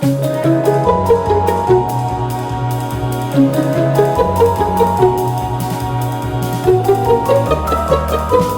Thank you.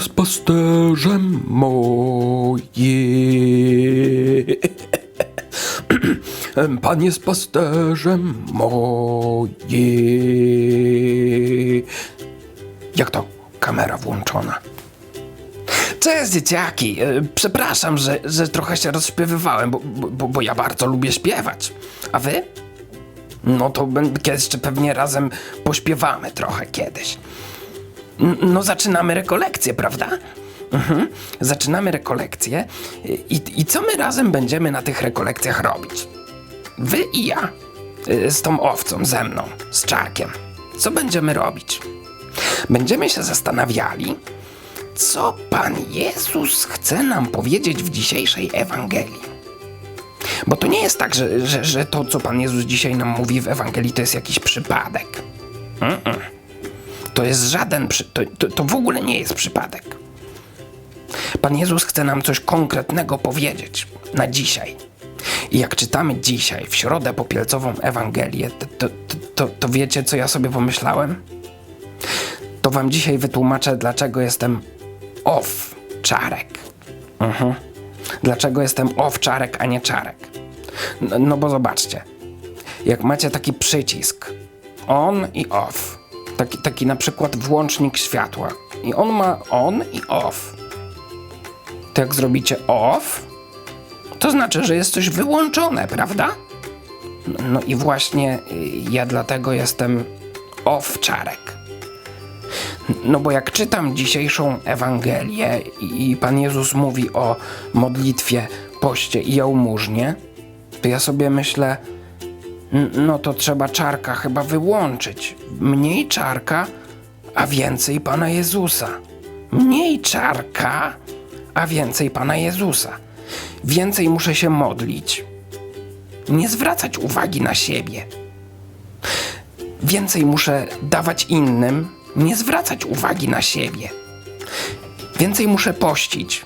Jest pasterzem moje. Pan jest pasterzem moje. Jak to? Kamera włączona. Cześć dzieciaki, E, przepraszam, że, że trochę się rozśpiewywałem, bo, bo, bo ja bardzo lubię śpiewać. A wy? No to jeszcze pewnie razem pośpiewamy trochę kiedyś. No, zaczynamy rekolekcję, prawda? Mhm. Zaczynamy rekolekcję. I, I co my razem będziemy na tych rekolekcjach robić? Wy i ja. Y, Z tą owcą, ze mną, z czarkiem. Co będziemy robić? Będziemy się zastanawiali, co Pan Jezus chce nam powiedzieć w dzisiejszej Ewangelii. Bo to nie jest tak, że, że, że to, co Pan Jezus dzisiaj nam mówi w Ewangelii, to jest jakiś przypadek. To jest żaden, przy... to, to, to w ogóle nie jest przypadek. Pan Jezus chce nam coś konkretnego powiedzieć na dzisiaj. I jak czytamy dzisiaj, w środę popielcową Ewangelię, to, to, to, to, wiecie, co ja sobie pomyślałem? To wam dzisiaj wytłumaczę, dlaczego jestem owczarek. Mhm. Dlaczego jestem owczarek, a nie czarek. No, no bo zobaczcie, jak macie taki przycisk on i off, taki, taki na przykład włącznik światła i on ma on i off, to jak zrobicie off, to znaczy, że jest coś wyłączone, prawda? No, no i właśnie y, ja dlatego jestem owczarek. No bo jak czytam dzisiejszą Ewangelię i i Pan Jezus mówi o modlitwie, poście i jałmużnie, to ja sobie myślę, no to trzeba czarka chyba wyłączyć. Mniej czarka, a więcej Pana Jezusa. Mniej czarka, a więcej Pana Jezusa. Więcej muszę się modlić. Nie zwracać uwagi na siebie. Więcej muszę dawać innym, nie zwracać uwagi na siebie. Więcej muszę pościć,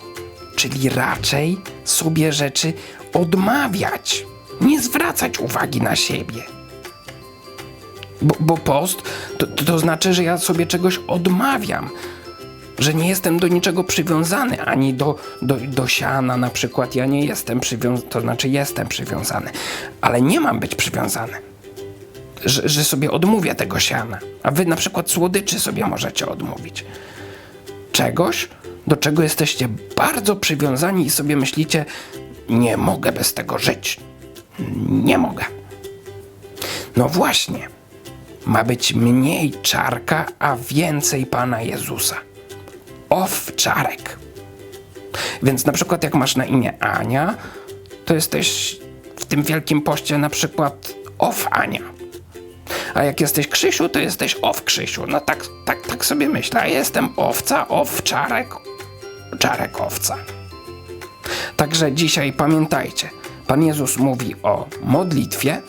czyli raczej sobie rzeczy odmawiać, nie zwracać uwagi na siebie. Bo, bo post to, to, znaczy, że ja sobie czegoś odmawiam, że nie jestem do niczego przywiązany, ani do, do, do siana na przykład. Ja nie jestem przywiązany, to znaczy jestem przywiązany, ale nie mam być przywiązany. Że, że sobie odmówię tego siana. A wy na przykład słodyczy sobie możecie odmówić czegoś, do czego jesteście bardzo przywiązani i sobie myślicie, nie mogę bez tego żyć. Nie mogę. No właśnie, ma być mniej czarka, a więcej Pana Jezusa. Owczarek. Więc na przykład jak masz na imię Ania, to jesteś w tym wielkim poście na przykład ow Ania. A jak jesteś Krzysiu, to jesteś ow Krzysiu. No tak, tak, tak sobie myślę. Jestem owca, ow czarek, czarek owca. Także dzisiaj pamiętajcie, Pan Jezus mówi o modlitwie,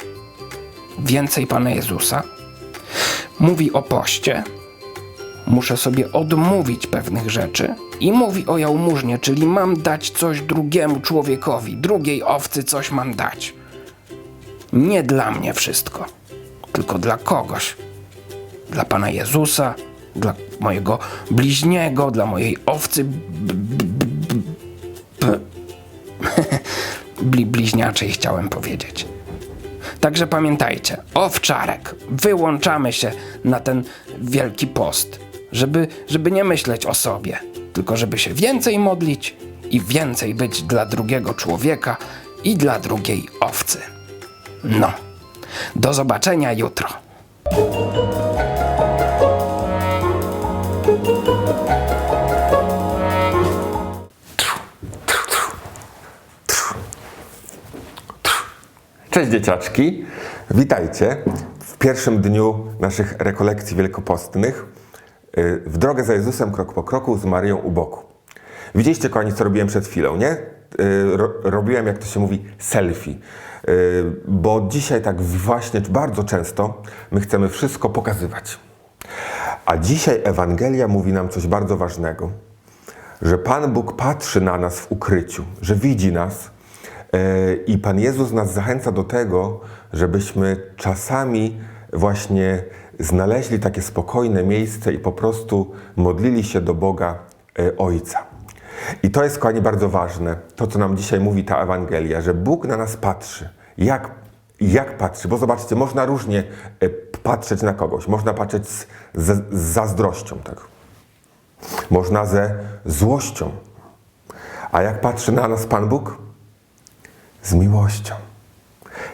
więcej Pana Jezusa, mówi o poście, muszę sobie odmówić pewnych rzeczy i mówi o jałmużnie, czyli mam dać coś drugiemu człowiekowi, drugiej owcy coś mam dać. Nie dla mnie wszystko, tylko dla kogoś. Dla Pana Jezusa, dla mojego bliźniego, dla mojej owcy bli, bliźniaczej chciałem powiedzieć. Także pamiętajcie, owczarek, wyłączamy się na ten wielki post, żeby, żeby nie myśleć o sobie, tylko żeby się więcej modlić i więcej być dla drugiego człowieka i dla drugiej owcy. No, do zobaczenia jutro. Cześć dzieciaczki, witajcie w pierwszym dniu naszych rekolekcji wielkopostnych y, w drogę za Jezusem krok po kroku z Maryją u boku. Widzieliście kochani co robiłem przed chwilą, nie? Y, Ro, robiłem jak to się mówi selfie, Y, bo dzisiaj tak właśnie bardzo często my chcemy wszystko pokazywać. A dzisiaj Ewangelia mówi nam coś bardzo ważnego, że Pan Bóg patrzy na nas w ukryciu, że widzi nas i Pan Jezus nas zachęca do tego, żebyśmy czasami właśnie znaleźli takie spokojne miejsce i po prostu modlili się do Boga e, Ojca. I to jest, kochani, bardzo ważne, to co nam dzisiaj mówi ta Ewangelia, że Bóg na nas patrzy. Jak, jak patrzy? Bo zobaczcie, można różnie e, patrzeć na kogoś. Można patrzeć z, z, z zazdrością, tak? Można ze złością. A jak patrzy na nas Pan Bóg? Z miłością.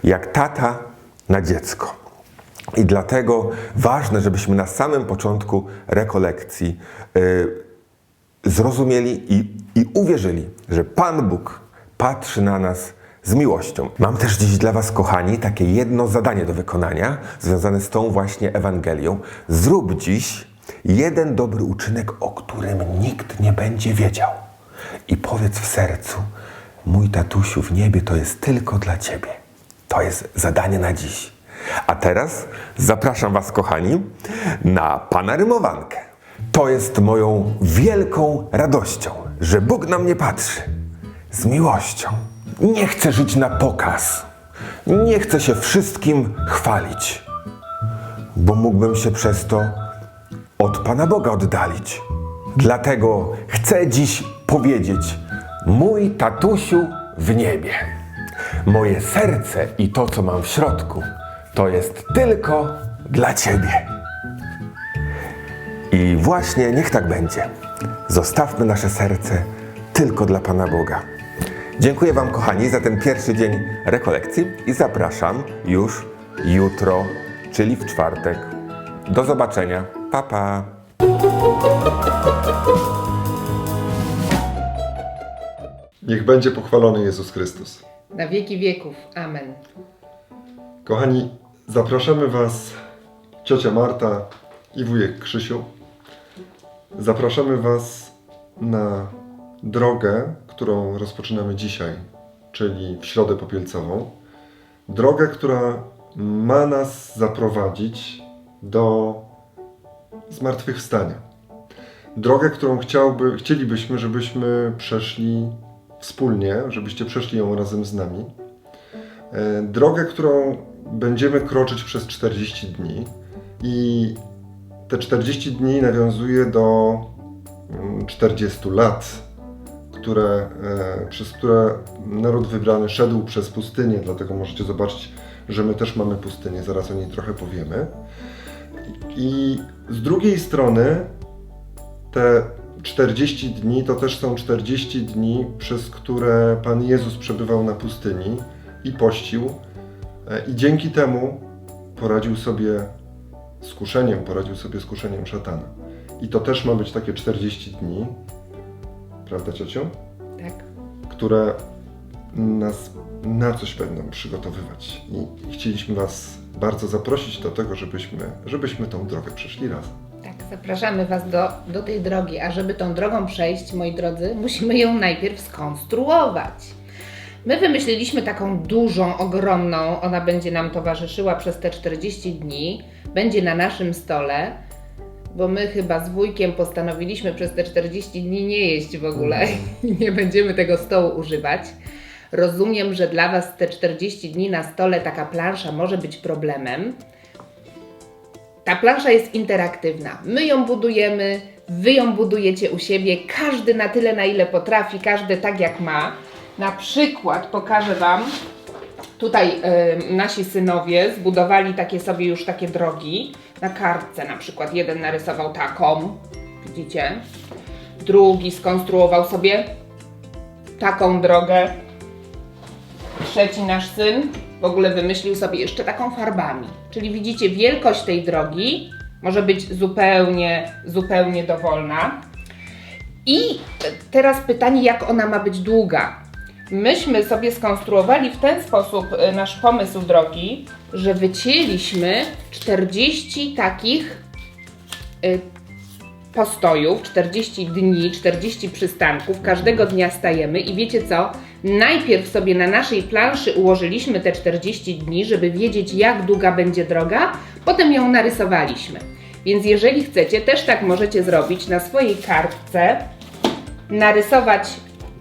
Jak tata na dziecko. I dlatego ważne, żebyśmy na samym początku rekolekcji y, zrozumieli i, i uwierzyli, że Pan Bóg patrzy na nas z miłością. Mam też dziś dla Was, kochani, takie jedno zadanie do wykonania, związane z tą właśnie Ewangelią. Zrób dziś jeden dobry uczynek, o którym nikt nie będzie wiedział. I powiedz w sercu, mój tatusiu w niebie to jest tylko dla Ciebie. To jest zadanie na dziś. A teraz zapraszam Was, kochani, na Pana rymowankę. To jest moją wielką radością, że Bóg na mnie patrzy z miłością. Nie chcę żyć na pokaz. Nie chcę się wszystkim chwalić, bo mógłbym się przez to od Pana Boga oddalić. Dlatego chcę dziś powiedzieć: Mój tatusiu w niebie. Moje serce i to, co mam w środku, to jest tylko dla Ciebie. I właśnie niech tak będzie. Zostawmy nasze serce tylko dla Pana Boga. Dziękuję Wam, kochani, za ten pierwszy dzień rekolekcji i zapraszam już jutro, czyli w czwartek. Do zobaczenia. Pa, pa. Niech będzie pochwalony Jezus Chrystus. Na wieki wieków. Amen. Kochani, zapraszamy Was, ciocia Marta i wujek Krzysiu. Zapraszamy Was na drogę, którą rozpoczynamy dzisiaj, czyli w Środę Popielcową. Drogę, która ma nas zaprowadzić do zmartwychwstania. Drogę, którą chciałby, chcielibyśmy, żebyśmy przeszli wspólnie, żebyście przeszli ją razem z nami. E, Drogę, którą będziemy kroczyć przez 40 dni i te 40 dni nawiązuje do mm, 40 lat, które, e, przez które naród wybrany szedł przez pustynię, dlatego możecie zobaczyć, że my też mamy pustynię, zaraz o niej trochę powiemy. I z drugiej strony te 40 dni to też są 40 dni, przez które Pan Jezus przebywał na pustyni i pościł. E, I dzięki temu poradził sobie z kuszeniem, poradził sobie z kuszeniem szatana. I to też ma być takie 40 dni, prawda ciociu? Tak. Które nas na coś będą przygotowywać. I chcieliśmy Was bardzo zaprosić do tego, żebyśmy, żebyśmy tą drogę przeszli razem. Zapraszamy Was do, do tej drogi, a żeby tą drogą przejść, moi drodzy, musimy ją najpierw skonstruować. My wymyśliliśmy taką dużą, ogromną, ona będzie nam towarzyszyła przez te 40 dni, będzie na naszym stole, bo my chyba z wujkiem postanowiliśmy przez te 40 dni nie jeść w ogóle i nie będziemy tego stołu używać. Rozumiem, że dla Was te 40 dni na stole taka plansza może być problemem. Ta plansza jest interaktywna. My ją budujemy, wy ją budujecie u siebie, każdy na tyle, na ile potrafi, każdy tak jak ma. Na przykład pokażę Wam, tutaj y, nasi synowie zbudowali takie sobie już takie drogi. na kartce na przykład jeden narysował taką, widzicie? Drugi skonstruował sobie taką drogę. Trzeci nasz syn w ogóle wymyślił sobie jeszcze taką farbami. Czyli widzicie, wielkość tej drogi może być zupełnie, zupełnie dowolna. I teraz pytanie, jak ona ma być długa? Myśmy sobie skonstruowali w ten sposób y, nasz pomysł drogi, że wycięliśmy 40 takich y, postojów, 40 dni, 40 przystanków, każdego dnia stajemy i wiecie co? Najpierw sobie na naszej planszy ułożyliśmy te 40 dni, żeby wiedzieć jak długa będzie droga, potem ją narysowaliśmy. Więc jeżeli chcecie, też tak możecie zrobić na swojej kartce, narysować,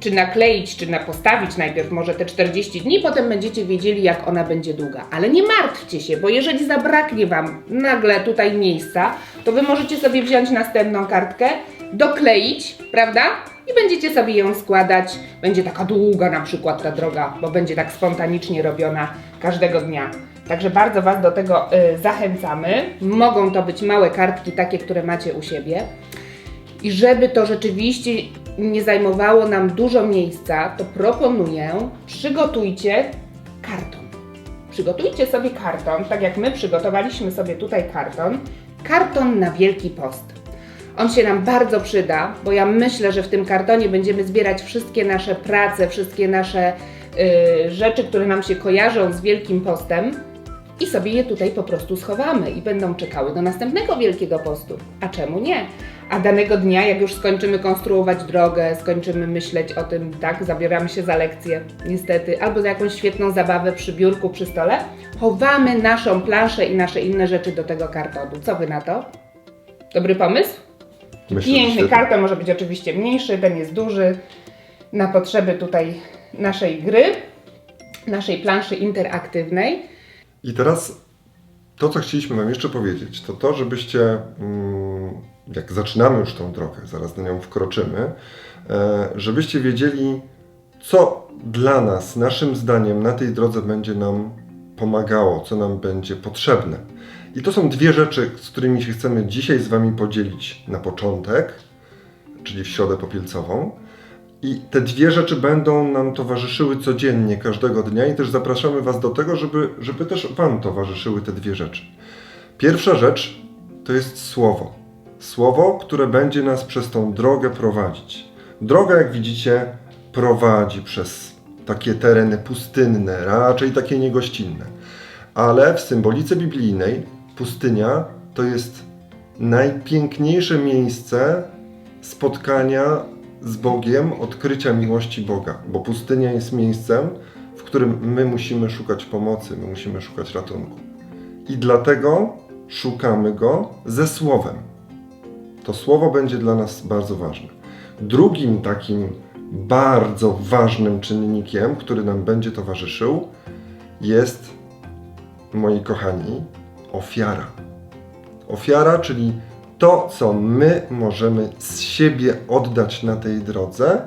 czy nakleić, czy na postawić najpierw może te 40 dni, potem będziecie wiedzieli, jak ona będzie długa. Ale nie martwcie się, bo jeżeli zabraknie Wam nagle tutaj miejsca, to Wy możecie sobie wziąć następną kartkę, dokleić, prawda? I będziecie sobie ją składać. Będzie taka długa na przykład ta droga, bo będzie tak spontanicznie robiona każdego dnia. Także bardzo Was do tego y, zachęcamy. Mogą to być małe kartki, takie, które macie u siebie. I żeby to rzeczywiście nie zajmowało nam dużo miejsca, to proponuję, przygotujcie karton. Przygotujcie sobie karton, tak jak my przygotowaliśmy sobie tutaj karton. Karton na Wielki Post. On się nam bardzo przyda, bo ja myślę, że w tym kartonie będziemy zbierać wszystkie nasze prace, wszystkie nasze y, rzeczy, które nam się kojarzą z Wielkim Postem i sobie je tutaj po prostu schowamy i będą czekały do następnego Wielkiego Postu. A czemu nie? A danego dnia, jak już skończymy konstruować drogę, skończymy myśleć o tym, tak, zabieramy się za lekcję, niestety, albo za jakąś świetną zabawę przy biurku, przy stole, chowamy naszą planszę i nasze inne rzeczy do tego kartonu. Co wy na to? Dobry pomysł? Myślę, że Piękny świetnie. karton może być oczywiście mniejszy, ten jest duży na potrzeby tutaj naszej gry, naszej planszy interaktywnej. I teraz to, co chcieliśmy Wam jeszcze powiedzieć, to to, żebyście, mm, jak zaczynamy już tą drogę, zaraz na nią wkroczymy, e, żebyście wiedzieli, co dla nas, naszym zdaniem, na tej drodze będzie nam pomagało, co nam będzie potrzebne. I to są dwie rzeczy, z którymi się chcemy dzisiaj z Wami podzielić na początek, czyli w środę popielcową. I te dwie rzeczy będą nam towarzyszyły codziennie, każdego dnia i też zapraszamy Was do tego, żeby, żeby też Wam towarzyszyły te dwie rzeczy. Pierwsza rzecz to jest słowo. Słowo, które będzie nas przez tą drogę prowadzić. Droga, jak widzicie, prowadzi przez takie tereny pustynne, raczej takie niegościnne. Ale w symbolice biblijnej pustynia to jest najpiękniejsze miejsce spotkania z Bogiem, odkrycia miłości Boga, bo pustynia jest miejscem, w którym my musimy szukać pomocy, my musimy szukać ratunku. I dlatego szukamy go ze słowem. To słowo będzie dla nas bardzo ważne. Drugim takim bardzo ważnym czynnikiem, który nam będzie towarzyszył, jest, moi kochani, ofiara. Ofiara, czyli to, co my możemy z siebie oddać na tej drodze,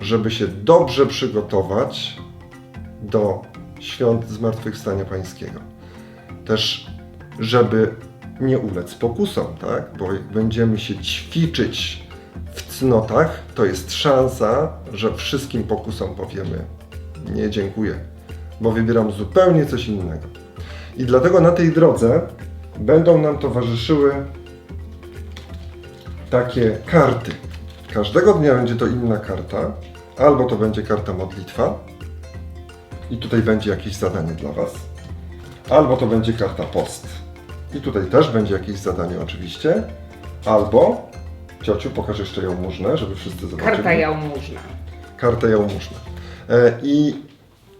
żeby się dobrze przygotować do świąt Zmartwychwstania Pańskiego. Też, żeby nie ulec pokusom, tak? Bo będziemy się ćwiczyć w cnotach, to jest szansa, że wszystkim pokusom powiemy nie dziękuję, bo wybieram zupełnie coś innego. I dlatego na tej drodze będą nam towarzyszyły takie karty. Każdego dnia będzie to inna karta, albo to będzie karta modlitwa i tutaj będzie jakieś zadanie dla Was, albo to będzie karta post i tutaj też będzie jakieś zadanie oczywiście, albo ciociu pokaż jeszcze jałmużnę, żeby wszyscy zobaczyli. Karta jałmużna. Kartę jałmużnę. E, I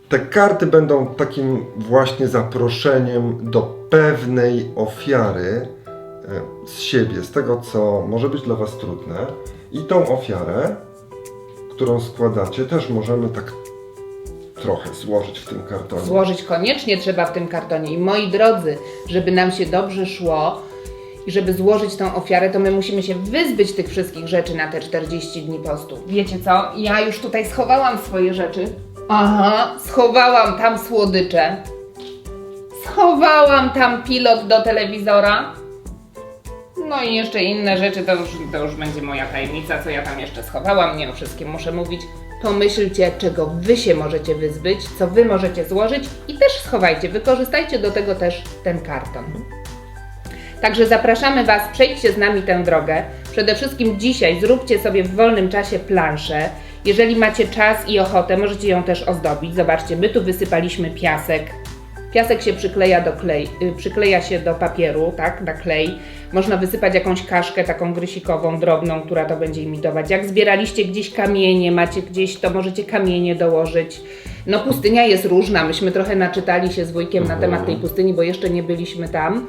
te karty będą takim właśnie zaproszeniem do pewnej ofiary e, z siebie, z tego, co może być dla Was trudne. I tą ofiarę, którą składacie, też możemy tak trochę złożyć w tym kartonie. Złożyć koniecznie trzeba w tym kartonie. I moi drodzy, żeby nam się dobrze szło i żeby złożyć tą ofiarę, to my musimy się wyzbyć tych wszystkich rzeczy na te 40 dni postu. Wiecie co? Ja już tutaj schowałam swoje rzeczy. Aha, schowałam tam słodycze. Schowałam tam pilot do telewizora. No i jeszcze inne rzeczy, to już, to już będzie moja tajemnica, co ja tam jeszcze schowałam. Nie o wszystkim muszę mówić. Pomyślcie, czego wy się możecie wyzbyć, co wy możecie złożyć i też schowajcie. Wykorzystajcie do tego też ten karton. Także zapraszamy Was, przejdźcie z nami tę drogę. Przede wszystkim dzisiaj zróbcie sobie w wolnym czasie planszę. Jeżeli macie czas i ochotę, możecie ją też ozdobić. Zobaczcie, my tu wysypaliśmy piasek. Piasek się przykleja do klej, y, przykleja się do papieru, tak, na klej. Można wysypać jakąś kaszkę taką grysikową, drobną, która to będzie imitować. Jak zbieraliście gdzieś kamienie, macie gdzieś, to możecie kamienie dołożyć. No pustynia jest różna, myśmy trochę naczytali się z wujkiem na temat tej pustyni, bo jeszcze nie byliśmy tam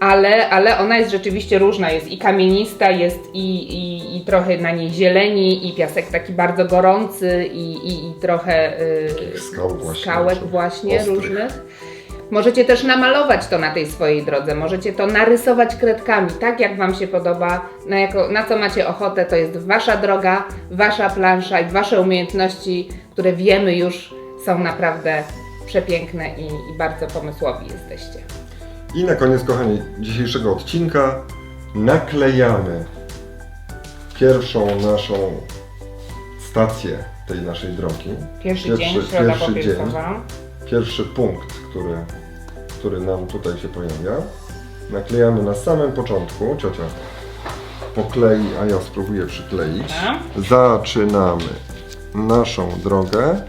ale, ale ona jest rzeczywiście różna. Jest i kamienista, jest i, i, i trochę na niej zieleni, i piasek taki bardzo gorący, i, i, i trochę y, skał właśnie, skałek właśnie ostrych. różnych. Możecie też namalować to na tej swojej drodze, możecie to narysować kredkami, tak jak Wam się podoba, na, jako, na co macie ochotę, to jest Wasza droga, Wasza plansza i Wasze umiejętności, które wiemy już są naprawdę przepiękne i, i bardzo pomysłowi jesteście. I na koniec, kochani, dzisiejszego odcinka naklejamy pierwszą naszą stację tej naszej drogi. Pierwszy, dzień, środa pierwszy dzień, pierwszy punkt, który, który nam tutaj się pojawia. Naklejamy na samym początku. Ciocia poklei, a ja spróbuję przykleić. Zaczynamy naszą drogę.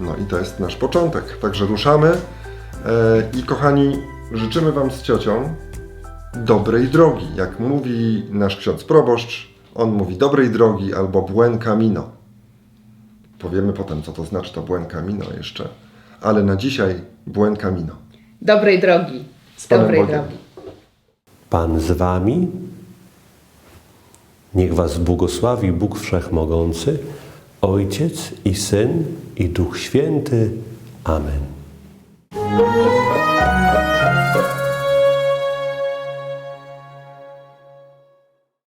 No i to jest nasz początek. Także ruszamy. E, I kochani, życzymy Wam z ciocią dobrej drogi. Jak mówi nasz ksiądz proboszcz, on mówi dobrej drogi albo buen camino. Powiemy potem, co to znaczy to buen camino jeszcze. Ale na dzisiaj buen camino. Dobrej drogi. Z Panem Dobrej Bogiem. drogi. Pan z wami. Niech was błogosławi Bóg Wszechmogący, Ojciec i Syn i Duch Święty. Amen. Thank you.